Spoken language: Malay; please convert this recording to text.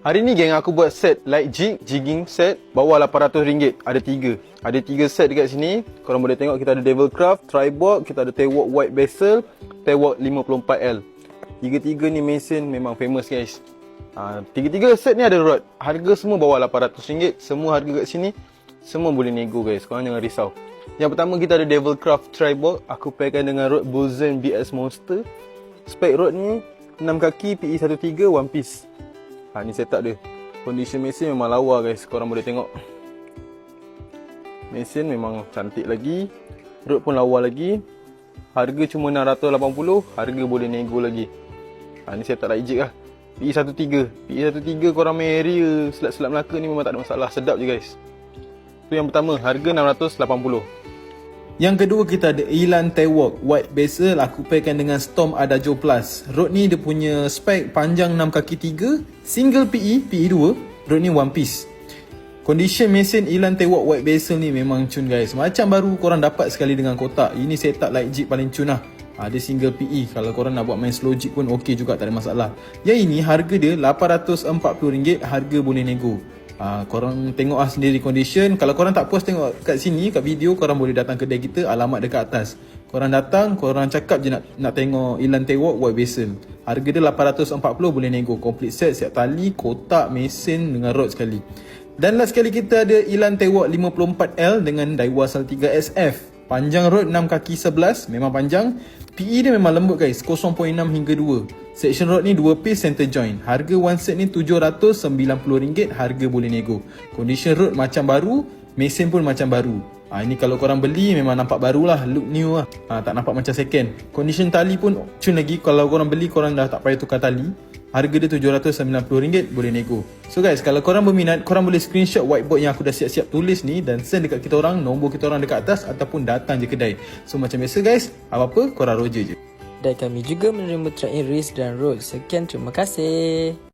Hari ni geng aku buat set light jig, jigging set bawah RM800. Ada tiga. Ada tiga set dekat sini. Korang boleh tengok kita ada Devil Craft, Tribord, kita ada Tailwalk White Bezel, Tailwalk 54L. Tiga-tiga ni mesin memang famous guys. Ha, tiga-tiga set ni ada rod. Harga semua bawah RM800. Semua harga kat sini. Semua boleh nego guys. Korang jangan risau. Yang pertama kita ada Devil Craft Tribord. Aku pairkan dengan rod Bozen BS Monster. Spek rod ni 6 kaki PE13 one piece. Ha ni setup dia. Condition mesin memang lawa guys. Korang boleh tengok. Mesin memang cantik lagi. Rod pun lawa lagi. Harga cuma 680, harga boleh nego lagi. Ha ni setup light jig lah. PE13. PE13 korang main area selat-selat Melaka ni memang tak ada masalah. Sedap je guys. Tu yang pertama, harga 680. Yang kedua kita ada Elan Tailwalk White Bezel aku pairkan dengan Storm Adagio Plus. Rod ni dia punya spek panjang 6 kaki 3 Single PE, PE 2 Rod ni one piece. Condition mesin Elan Tailwalk White Bezel ni memang cun guys. Macam baru korang dapat sekali dengan kotak. Ini setup light jig paling cun lah. Ada single PE Kalau korang nak buat main slow jig pun ok juga tak ada masalah. Yang ini harga dia RM840 Harga boleh nego Ha, korang tengok lah sendiri condition. Kalau korang tak puas tengok kat sini Kat video korang boleh datang kedai kita Alamat dekat atas. Korang datang Korang cakap je nak nak tengok Ilan Tewok White Basin. Harga dia 840 boleh nego. Complete set Siap tali Kotak Mesin Dengan rod sekali. Dan last sekali kita ada Ilan Tewok 54L Dengan Daiwa Sal 3 SF Panjang rod 6 kaki 11 Memang panjang. PE dia memang lembut guys. 0.6 hingga 2 Section rod ni 2 piece center joint. Harga one set ni RM790 Harga boleh nego. Condition rod macam baru Mesin pun macam baru. Ha, Ini kalau korang beli memang nampak baru lah Look new lah. Ha, Tak nampak macam second. Condition tali pun cun lagi. Kalau korang beli korang dah tak payah tukar tali Harga dia RM790 boleh nego So guys kalau korang berminat Korang boleh screenshot whiteboard yang aku dah siap-siap tulis ni Dan send dekat kita orang Nombor kita orang dekat atas Ataupun datang je kedai So macam biasa guys Apa-apa korang roger je Dan kami juga menerima track in race dan road. Sekian terima kasih.